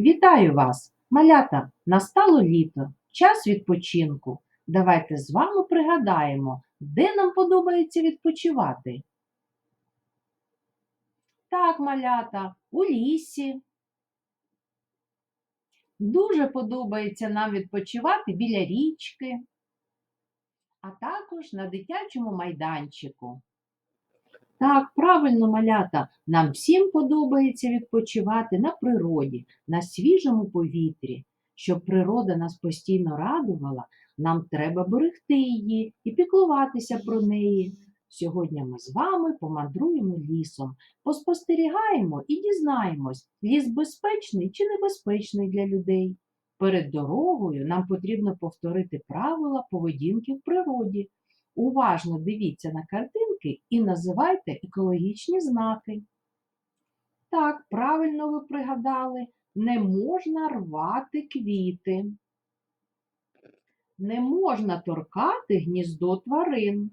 Вітаю вас, малята! Настало літо, час відпочинку. Давайте з вами пригадаємо, де нам подобається відпочивати. Так, малята, у лісі. Дуже подобається нам відпочивати біля річки, а також на дитячому майданчику. Так, правильно, малята, нам всім подобається відпочивати на природі, на свіжому повітрі. Щоб природа нас постійно радувала, нам треба берегти її і піклуватися про неї. Сьогодні ми з вами помандруємо лісом, поспостерігаємо і дізнаємось, ліс безпечний чи небезпечний для людей. Перед дорогою нам потрібно повторити правила поведінки в природі. Уважно дивіться на картинки і називайте екологічні знаки. Так, правильно ви пригадали, не можна рвати квіти. Не можна торкати гніздо тварин.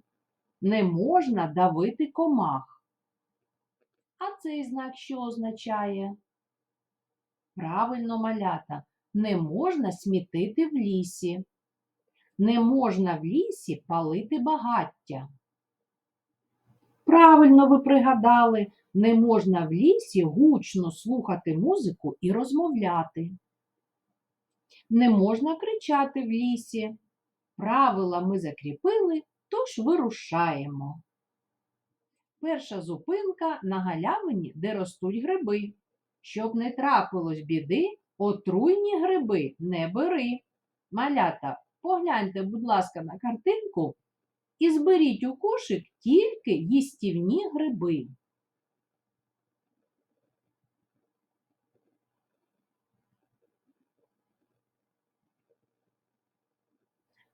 Не можна давити комах. А цей знак що означає? Правильно, малята, не можна смітити в лісі. Не можна в лісі палити багаття. Правильно ви пригадали, не можна в лісі гучно слухати музику і розмовляти. Не можна кричати в лісі. Правила ми закріпили, тож вирушаємо. Перша зупинка на галявині, де ростуть гриби. Щоб не трапилось біди, отруйні гриби не бери. Малята, Погляньте, будь ласка, на картинку і зберіть у кошик тільки їстівні гриби.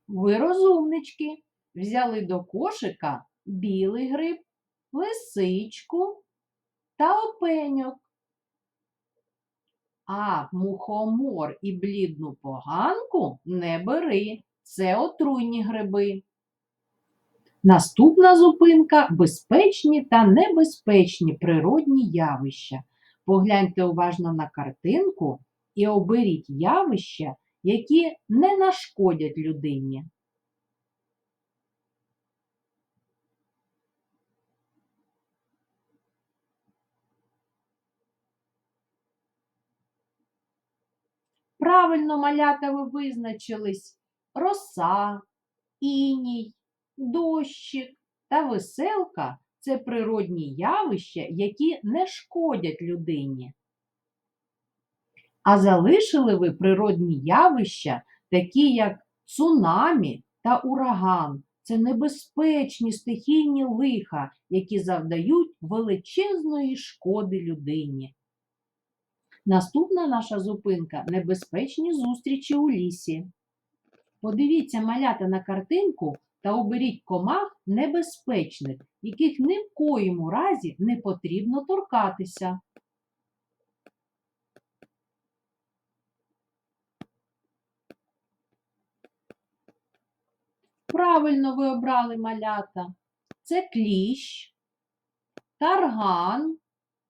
Ви розумнички, взяли до кошика білий гриб, лисичку та опеньок. А мухомор і блідну поганку не бери, це отруйні гриби. Наступна зупинка безпечні та небезпечні природні явища. Погляньте уважно на картинку і оберіть явища, які не нашкодять людині. Правильно, малята, ви визначились роса, іній, дощик та веселка це природні явища, які не шкодять людині. А залишили ви природні явища, такі як цунамі та ураган. Це небезпечні стихійні лиха, які завдають величезної шкоди людині. Наступна наша зупинка небезпечні зустрічі у лісі. Подивіться малята на картинку та оберіть комах небезпечних, яких ні в коїму разі не потрібно торкатися. Правильно ви обрали малята. Це кліщ, тарган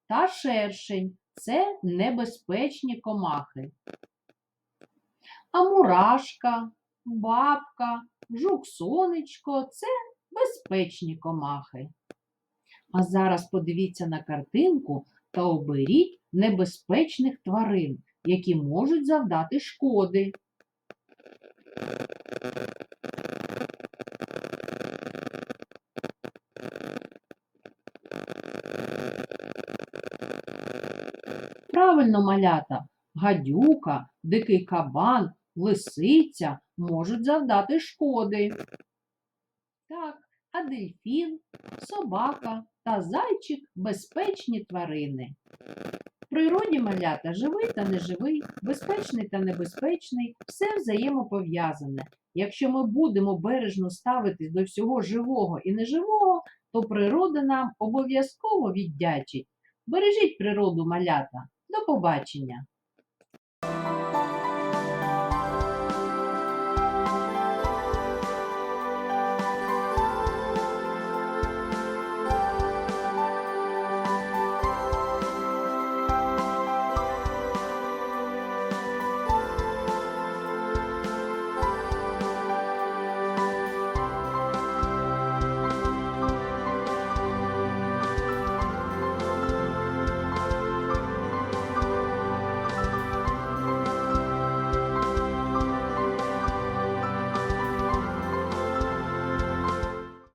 та шершень це небезпечні комахи. А мурашка, бабка, жук-сонечко це безпечні комахи. А зараз подивіться на картинку та оберіть небезпечних тварин, які можуть завдати шкоди. Правильно, малята, гадюка, дикий кабан, лисиця можуть завдати шкоди. Так, а дельфін, собака та зайчик безпечні тварини. В природі малята живий та неживий, безпечний та небезпечний, все взаємопов'язане. Якщо ми будемо бережно ставитись до всього живого і неживого, то природа нам обов'язково віддячить. Бережіть природу малята. До побачення!